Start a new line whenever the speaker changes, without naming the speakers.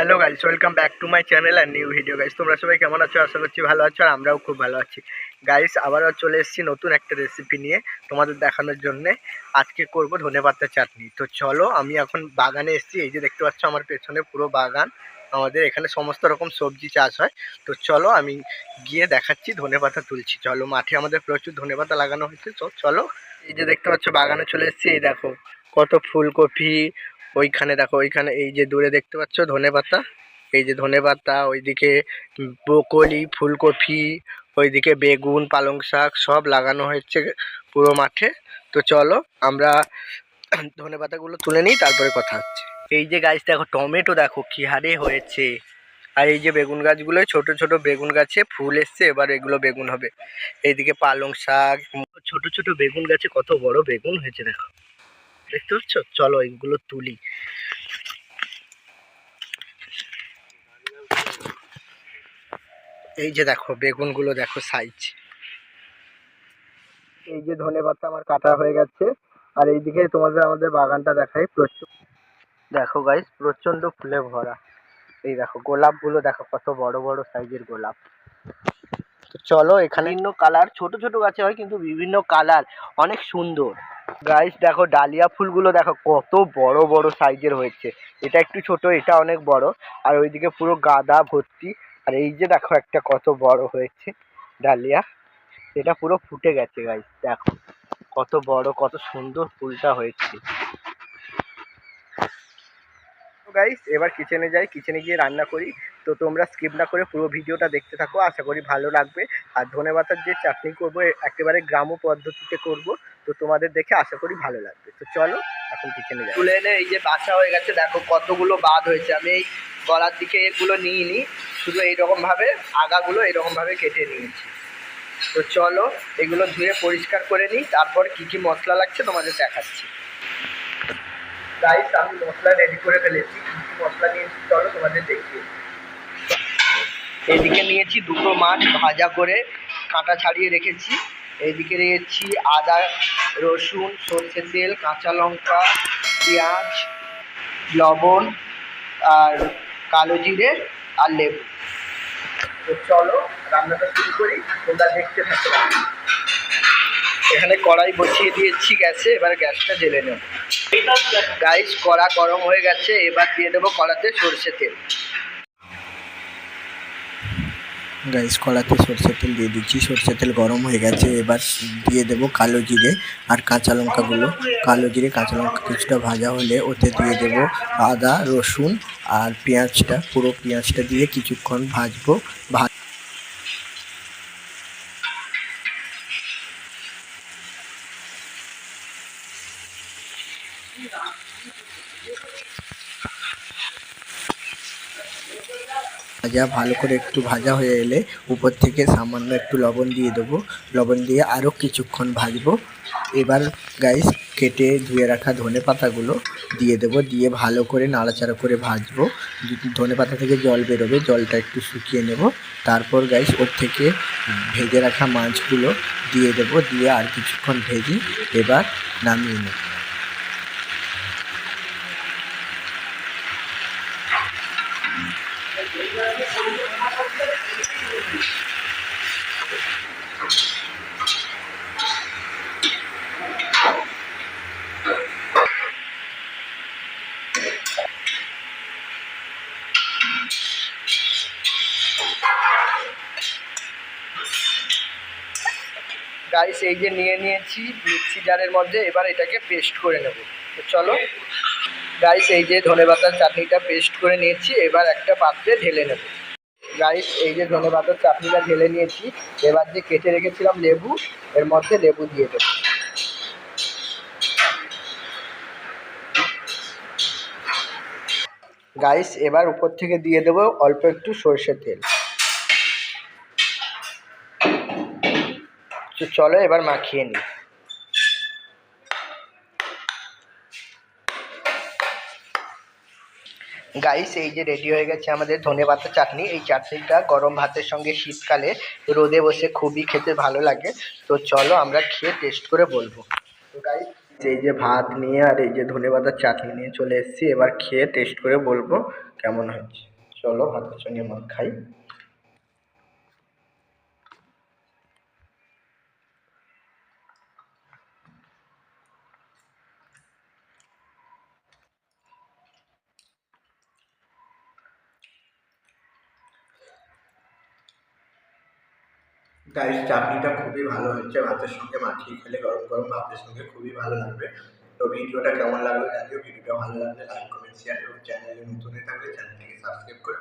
Hello guys welcome back to my channel R new video guys তোমরা সবাই কেমন আছো? আশা করছি ভালো আছো আর আমরাও খুব ভালো আছি। গাইস আবারও চলে এসেছি নতুন একটা রেসিপি নিয়ে তোমাদের দেখানোর জন্যে। আজকে করব ধনেপাতা চাটনি। তো চলো, আমি এখন বাগানে এসেছি। এই যে দেখতে পাচ্ছ আমার পেছনে পুরো বাগান। আমাদের এখানে সমস্ত রকম সবজি চাষ হয়। তো চলো, আমি গিয়ে দেখাচ্ছি ধনেপাতা তুলছি। চলো, মাঠে আমাদের প্রচুর ধনেপাতা লাগানো হয়েছে। তো চলো, এই যে দেখতে পাচ্ছ বাগানে চলে এসেছি। এই দেখো, কত ফুলকপি ওইখানে দেখো, ওইখানে এই যে দূরে দেখতে পাচ্ছ ধনেপাতা? এই যে ধনেপাতা, ওইদিকে ব্রোকলি, ফুলকপি, ওইদিকে বেগুন, পালং শাক সব লাগানো হয়েছে পুরো মাঠে। তো চলো, আমরা ধনেপাতাগুলো তুলে নিই, তারপরে কথা হচ্ছে। এই যে গাছ দেখো, টমেটো দেখো, কি হারে হয়েছে। আর এই যে বেগুন গাছগুলো ছোট ছোট বেগুন গাছে ফুল এসছে, এবার এগুলো বেগুন হবে। এইদিকে পালং শাক, ছোট ছোট বেগুন গাছে কত বড় বেগুন হয়েছে দেখো। দেখতে পাচ্ছ? চলো এগুলো তুলি। এই যে দেখো, বেগুনগুলো দেখো সাইজ এই যে ধনে পাতা আমার কাটা হয়ে গেছে। আর এইদিকে তোমাদের আমাদের বাগানটা দেখাই। প্রচুর দেখো গাইস প্রচণ্ড ফুলে ভরা। এই দেখো, গোলাপগুলো দেখো, কত বড় বড় সাইজের গোলাপ। চলো, এখানে বিভিন্ন কালার, ছোট ছোট গাছে হয় কিন্তু বিভিন্ন কালার, অনেক সুন্দর। গাইস দেখো ডালিয়া ফুলগুলো দেখো, কত বড় বড় সাইজের হয়েছে। এটা একটু ছোট, এটা অনেক বড়। আর ওইদিকে পুরো গাদা ভর্তি। আর এই যে দেখো একটা কত বড় হয়েছে ডালিয়া। এটা পুরো ফুটে গেছে গাইস দেখো। কত বড়, কত সুন্দর ফুলটা হয়েছে। গাইস এবার কিচেনে যাই কিচেনে গিয়ে রান্না করি। তো তোমরা স্কিপ না করে পুরো ভিডিওটা দেখতে থাকো, আশা করি ভালো লাগবে। আর ধনেপাতার যে চাটনি করব একেবারে গ্রাম্য পদ্ধতিতে করব, তো তোমাদের দেখে আশা করি ভালো লাগবে। তো চলো, এখন কিচেনে যাই। তুলে এনে এই যে বাছা হয়ে গেছে, দেখো কতগুলো বাদ হয়েছে। আমি এই গলার দিকে এগুলো নিয়ে নিই শুধু এইরকমভাবে আগাগুলো এরকমভাবে কেটে নিয়েছি। তো চলো, এগুলো ধুয়ে পরিষ্কার করে নিই, তারপর কি কি মশলা লাগছে তোমাদের দেখাচ্ছি। গাইস আমি মশলা রেডি করে ফেলেছি। মশলা নিয়েছি, চলো তোমাদের দেখিয়ে। এদিকে নিয়েছি দুটো মাছ ভাজা করে কাঁটা ছাড়িয়ে রেখেছি। এইদিকে নিয়েছি আদা, রসুন সর্ষে তেল, কাঁচা লঙ্কা, পেঁয়াজ, লবণ আর কালো জিরে আর লেবু। তো চলো, রান্নাটা শুরু করি, তোমরা দেখতে থাকো। এখানে কড়াই বসিয়ে দিয়েছি গ্যাসে, এবার গ্যাসটা জেলে নেব। গাইস কড়া গরম হয়ে গেছে, এবার দিয়ে দেবো কড়াতে সর্ষে তেল।
গাইস কড়াতে সরষের তেল দিয়ে দিচ্ছি। সরষের তেল গরম হয়ে গেছে, এবার দিয়ে দেবো কালো জিরে আর কাঁচা লঙ্কাগুলো। কালো জিরে, কাঁচা লঙ্কা কিছুটা ভাজা হলে ওতে দিয়ে দেবো আদা, রসুন আর পেঁয়াজটা। পুরো পেঁয়াজটা দিয়ে কিছুক্ষণ ভাজবো। ভা ভাজা ভালো করে একটু ভাজা হয়ে এলে উপর থেকে সামান্য একটু লবণ দিয়ে দেবো। লবণ দিয়ে আরও কিছুক্ষণ ভাজবো। এবার গাইস কেটে ধুয়ে রাখা ধনে পাতাগুলো দিয়ে দেবো। দিয়ে ভালো করে নাড়াচাড়া করে ভাজবো। ধনে পাতা থেকে জল বেরোবে, জলটা একটু শুকিয়ে নেব। তারপর গাইস ওর থেকে ভেজে রাখা মাছগুলো দিয়ে দেবো। দিয়ে আর কিছুক্ষণ ভেজে এবার নামিয়ে নেব।
গাইস এই যে নিয়ে নিয়েছি মিক্সি জারের মধ্যে, এবার এটাকে পেস্ট করে নেব। তো চলো। গাইস এই যে ধনেপাতার চাটনিটা পেস্ট করে নিয়েছি, এবার একটা পাত্রে ঢেলে নেব। গাইস এই যে ধনেপাতার চাটনিটা ঢেলে নিয়েছি, এবার যে কেটে রেখেছিলাম লেবু, এর মধ্যে লেবু দিয়ে দেবো। গাইস এবার উপর থেকে দিয়ে দেবো অল্প একটু সর্ষের তেল। তো চলো এবার মাখিয়ে নিই। গাইস এই যে রেডি হয়ে গেছে আমাদের ধনে পাতা চাটনি। এই চাটনিটা গরম ভাতের সঙ্গে শীতকালে রোদে বসে খুবই খেতে ভালো লাগে। তো চলো আমরা খেয়ে টেস্ট করে বলব। তো গাইস এই যে ভাত নিয়ে আর এই যে ধনে পাতার চাটনি নিয়ে চলে এসেছি। এবার খেয়ে টেস্ট করে বলব কেমন হচ্ছে চলো ভাতের সঙ্গে মাছ খাই। গাইস চাটনিটা খুবই ভালো হয়েছে। ভাতের সঙ্গে মাখিয়ে খেলে গরম গরম ভাতের সঙ্গে খুবই ভালো লাগবে। তো ভিডিওটা কেমন লাগল জানিও। ভিডিওটা ভালো লাগলে লাইক কমেন্ট শেয়ার এবং চ্যানেলে নতুন হয়ে থাকলে চ্যানেলটিকে সাবস্ক্রাইব করে